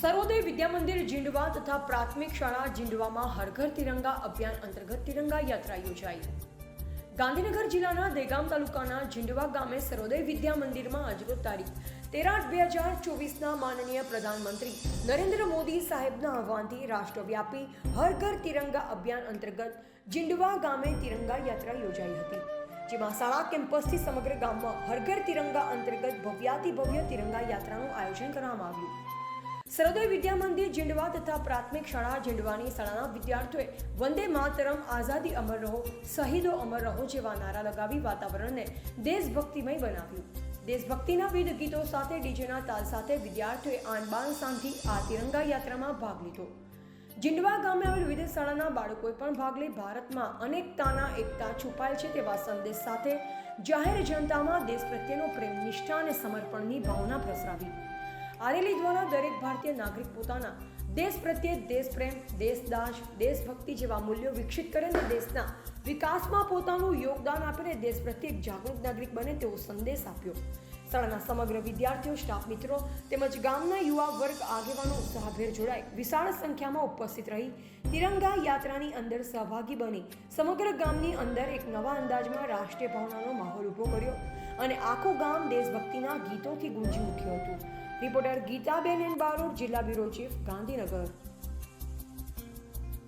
સર્વોદય વિદ્યા મંદિર જીંડવા તથા પ્રાથમિક શાળા જીંડવામાં હરઘર તિરંગા અભિયાન અંતર્ગત તિરંગા યાત્રા યોજાઈ. ગાંધીનગર જિલ્લાના દેગામ તાલુકાના જીંડવા ગામે સર્વોદય વિદ્યા મંદિરમાં આજરોજ તારીખ, તેર આઠ બે હજાર ચોવીસના માનનીય પ્રધાનમંત્રી નરેન્દ્ર મોદી સાહેબના આહવાનથી રાષ્ટ્રવ્યાપી હર ઘર તિરંગા અભિયાન અંતર્ગત જીંડવા ગામે તિરંગા યાત્રા યોજાઈ હતી, જેમાં શાળા કેમ્પસથી સમગ્ર ગામમાં હર ઘર તિરંગા અંતર્ગત ભવ્યાતિ ભવ્ય તિરંગા યાત્રાનું આયોજન કરવામાં આવ્યું. સરોદય વિદ્યા મંદિર જીંડવા તથા પ્રાથમિક શાળા જીંડવાની શાળાના વિદ્યાર્થીઓએ વંદે માતરમ, આઝાદી અમર રહો, શહીદો અમર રહો જેવા નારા લગાવી વાતાવરણને દેશભક્તિમય બનાવ્યું. દેશભક્તિના વિવિધ ગીતો સાથે ડીજેના તાલ સાથે વિદ્યાર્થીઓએ આનબાન બાન શાંતિ આ તિરંગા યાત્રામાં ભાગ લીધો. જીંડવા ગામે આવેલ વિદેશ શાળાના બાળકોએ પણ ભાગ લઈ ભારતમાં અનેકતાના એકતા છુપાયેલ છે તેવા સંદેશ સાથે જાહેર જનતામાં દેશ પ્રત્યેનો પ્રેમ, નિષ્ઠા અને સમર્પણની ભાવના પ્રસરાવી. આ રેલી દ્વારા દરેક ભારતીય નાગરિક પોતાના દેશ પ્રત્યે દેશપ્રેમ દેશદાસ દેશભક્તિ જેવા મૂલ્યો વિકસિત કરે અને દેશના વિકાસમાં પોતાનું યોગદાન આપીને દેશ પ્રત્યે એક જાગૃત નાગરિક બને તેવો સંદેશ આપ્યો. શાળાના સમગ્ર વિદ્યાર્થીઓ, સ્ટાફ મિત્રો તેમજ ગામના યુવા વર્ગ આગેવાનો ઉત્સાહભેર જોડાઈ વિશાળ સંખ્યામાં ઉપસ્થિત રહી તિરંગા યાત્રાની અંદર સહભાગી બની સમગ્ર ગામની અંદર એક નવા અંદાજમાં રાષ્ટ્રીય ભાવનાનો માહોલ ઊભો કર્યો અને આખું ગામ દેશભક્તિના ગીતોથી ગુંજી ઉઠ્યું હતું. રિપોર્ટર ગીતાબેન એન બારોટ જિલ્લા બ્યુરો ચીફ ગાંધીનગર